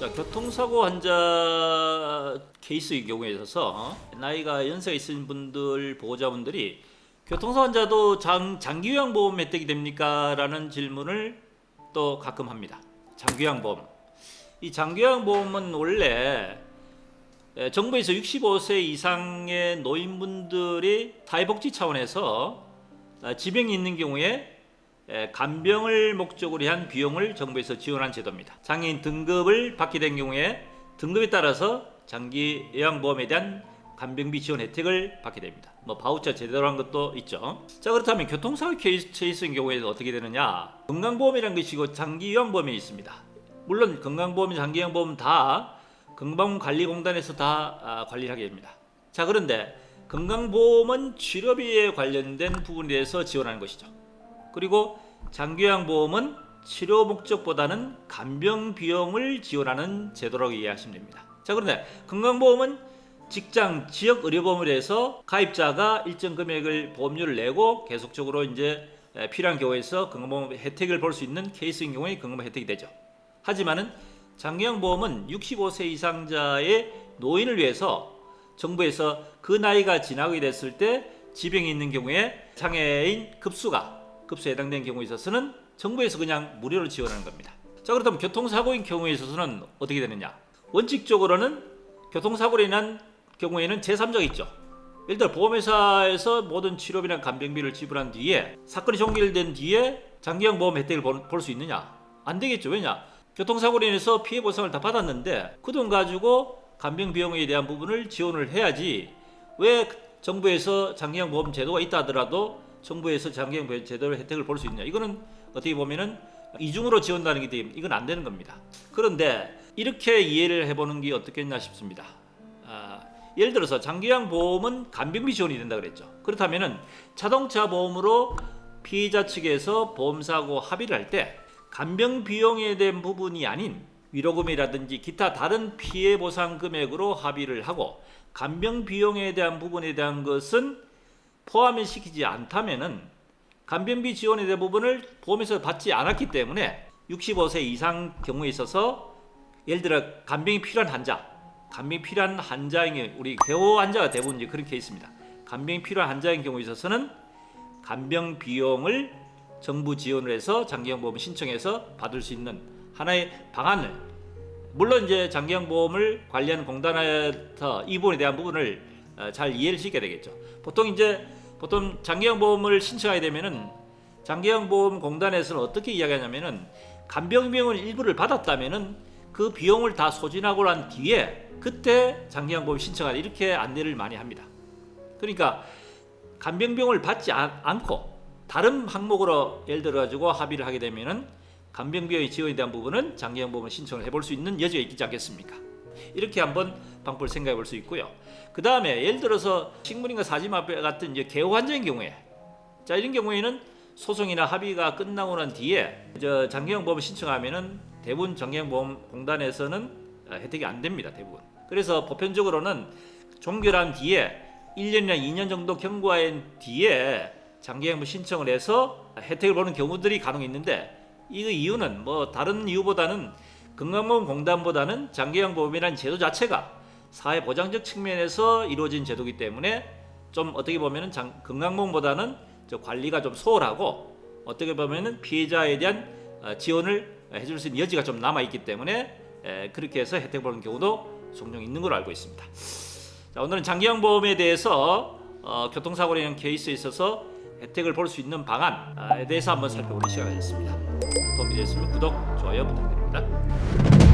자, 교통사고 환자 케이스의 경우에 있어서 나이가 연세가 있으신 분들 보호자분들이 교통사고 환자도 장, 장기요양 보험 혜택이 됩니까? 라는 질문을 또 가끔 합니다. 장기요양 보험. 이 장기요양 보험은 원래 에, 정부에서 65세 이상의 노인분들이 사회복지 차원에서 아, 지병이 있는 경우에 에, 간병을 목적으로 한 비용을 정부에서 지원한 제도입니다. 장애인 등급을 받게 된 경우에 등급에 따라서 장기 요양보험에 대한 간병비 지원 혜택을 받게 됩니다. 뭐 바우처 제대로 한 것도 있죠. 자 그렇다면 교통사고 케이스인 경우에는 어떻게 되느냐? 건강보험이라는 것이 고 장기 요양보험이 있습니다. 물론 건강보험, 장기 요양보험 다 건강관리공단에서 다 아, 관리를 하게 됩니다. 자 그런데 건강보험은 치료비에 관련된 부분에 대해서 지원하는 것이죠. 그리고 장기요양 보험은 치료 목적보다는 간병 비용을 지원하는 제도라고 이해하시면 됩니다. 자 그런데 건강보험은 직장 지역 의료보험을 해서 가입자가 일정 금액을 보험료를 내고 계속적으로 이제 에, 필요한 경우에서 건강보험 혜택을 볼 수 있는 케이스인 경우에 건강보험 혜택이 되죠. 하지만은 장기요양보험은 65세 이상자의 노인을 위해서 정부에서 그 나이가 지나게 됐을 때 지병이 있는 경우에 장애인 급수가 급수에 해당되는 경우에 있어서는 정부에서 그냥 무료로 지원하는 겁니다. 자 그렇다면 교통사고인 경우에 있어서는 어떻게 되느냐? 원칙적으로는 교통사고로 인한 경우에는 제3자가 있죠. 예를 들어 보험회사에서 모든 치료비나 간병비를 지불한 뒤에 사건이 종결된 뒤에 장기형 보험 혜택을 볼 수 있느냐? 안 되겠죠. 왜냐? 교통사고로 인해서 피해 보상을 다 받았는데 그 돈 가지고 간병 비용에 대한 부분을 지원을 해야지 왜 정부에서 장기형 보험 제도가 있다 하더라도 정부에서 장기형 제도를 혜택을 볼 수 있냐? 이거는 어떻게 보면은 이중으로 지원다는 게 이건 안 되는 겁니다. 그런데 이렇게 이해를 해보는 게 어떻겠나 싶습니다. 아, 예를 들어서 장기형 보험은 간병비 지원이 된다 그랬죠. 그렇다면은 자동차 보험으로 피해자 측에서 보험사고 합의를 할 때 간병 비용에 대한 부분이 아닌 위로금이라든지 기타 다른 피해 보상 금액으로 합의를 하고 간병 비용에 대한 부분에 대한 것은 포함을 시키지 않다면은 간병비 지원에 대한 부분을 보험에서 받지 않았기 때문에 65세 이상 경우에 있어서 예를 들어 간병이 필요한 환자, 간병이 필요한 환자인 우리 개호 환자가 대부분 이제 그런 케이스입니다. 간병이 필요한 환자인 경우에 있어서는 간병 비용을 정부 지원을 해서 장기형 보험 신청해서 받을 수 있는 하나의 방안을 물론 이제 장기형 보험을 관리하는 공단에서 이 부분에 대한 부분을 어, 잘 이해를 시켜야 되겠죠. 보통 이제 보통 장기형 보험을 신청하게 되면은 장기형 보험 공단에서는 어떻게 이야기하냐면은 간병 비용을 일부를 받았다면은 그 비용을 다 소진하고 난 뒤에 그때 장기형 보험 신청하라 이렇게 안내를 많이 합니다. 그러니까 간병 비용을 받지 않, 않고 다른 항목으로 예를 들어 가지고 합의를 하게 되면은 간병 비용의 지원에 대한 부분은 장기형 보험을 신청을 해볼 수 있는 여지가 있지 않겠습니까? 이렇게 한번 방법을 생각해 볼 수 있고요. 그 다음에 예를 들어서 식물인과 사지마비 같은 이제 개호 환자인 경우에 자 이런 경우에는 소송이나 합의가 끝나고 난 뒤에 저 장기형 보험을 신청하면은 대부분 장기형 보험 공단에서는 어, 혜택이 안 됩니다 대부분. 그래서 보편적으로는 종결한 뒤에 1년이나 2년 정도 경과한 뒤에 장기형 신청을 해서 혜택을 보는 경우들이 간혹 있는데 이 이유는 뭐 다른 이유보다는 건강보험 공단보다는 장기형 보험이라는 제도 자체가 사회 보장적 측면에서 이루어진 제도이기 때문에 좀 어떻게 보면은 장, 건강보험보다는 저 관리가 좀 소홀하고 어떻게 보면은 피해자에 대한 어, 지원을 해줄 수 있는 여지가 좀 남아 있기 때문에 에, 그렇게 해서 혜택 보는 경우도 종종 있는 걸로 알고 있습니다. 자, 오늘은 장기형 보험에 대해서 어, 교통사고로 인한 케이스에 있어서 혜택을 볼 수 있는 방안에 대해서 한번 살펴보는 시간이 됐습니다. 도움이 되셨으면 구독, 좋아요 부탁드립니다.